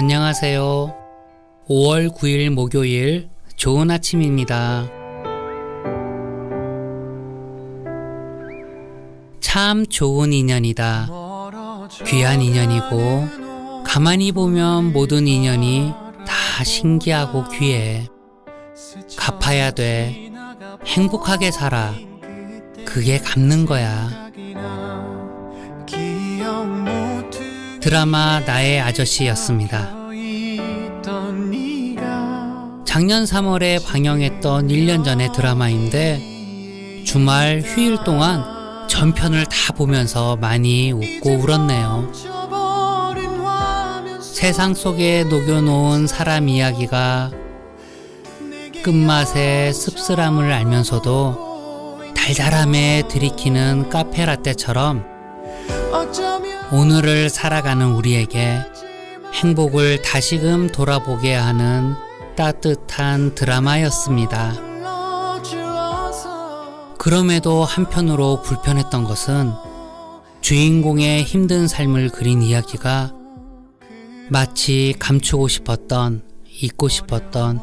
안녕하세요. 5월 9일 목요일 좋은 아침입니다. 참 좋은 인연이다. 귀한 인연이고, 가만히 보면 모든 인연이 다 신기하고 귀해. 갚아야 돼. 행복하게 살아. 그게 갚는 거야. 드라마 나의 아저씨였습니다. 작년 3월에 방영했던 1년 전의 드라마인데 주말 휴일 동안 전편을 다 보면서 많이 웃고 울었네요. 세상 속에 녹여놓은 사람 이야기가 끝맛의 씁쓸함을 알면서도 달달함에 들이키는 카페라떼처럼 오늘을 살아가는 우리에게 행복을 다시금 돌아보게 하는 따뜻한 드라마였습니다. 그럼에도 한편으로 불편했던 것은 주인공의 힘든 삶을 그린 이야기가 마치 감추고 싶었던, 잊고 싶었던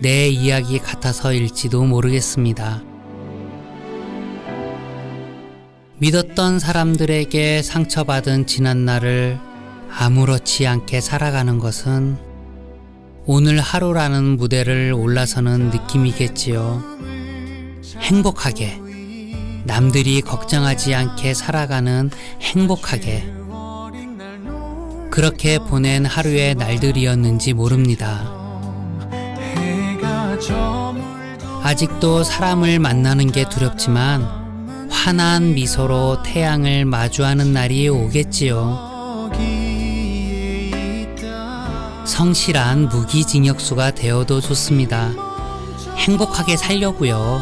내 이야기 같아서일지도 모르겠습니다. 믿었던 사람들에게 상처받은 지난 날을 아무렇지 않게 살아가는 것은 오늘 하루라는 무대를 올라서는 느낌이겠지요. 행복하게, 남들이 걱정하지 않게 살아가는 행복하게. 그렇게 보낸 하루의 날들이었는지 모릅니다. 아직도 사람을 만나는 게 두렵지만 환한 미소로 태양을 마주하는 날이 오겠지요. 성실한 무기징역수가 되어도 좋습니다. 행복하게 살려고요.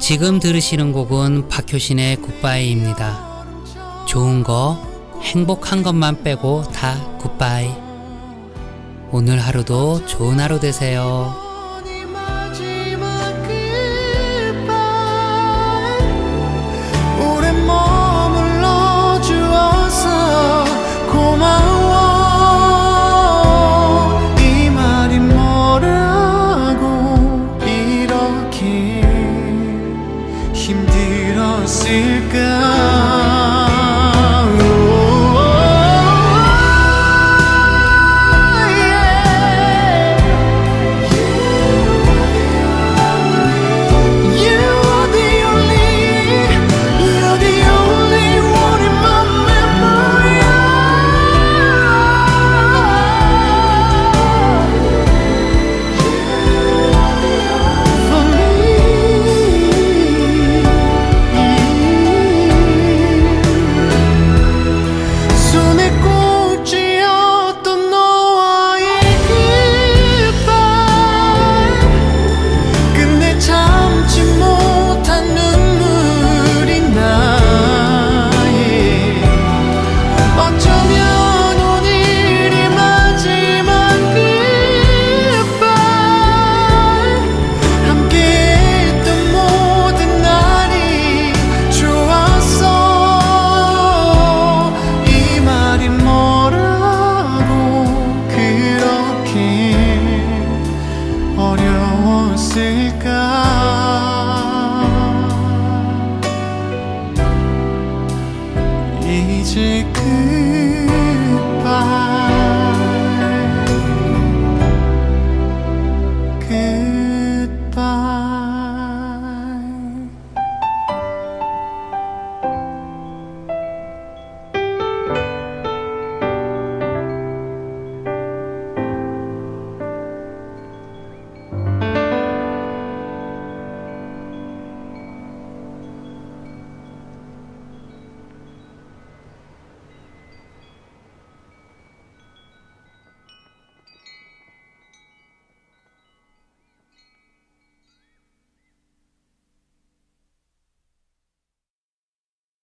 지금 들으시는 곡은 박효신의 굿바이입니다. 좋은 거, 행복한 것만 빼고 다 굿바이. 오늘 하루도 좋은 하루 되세요. 있을까? 이제 그밤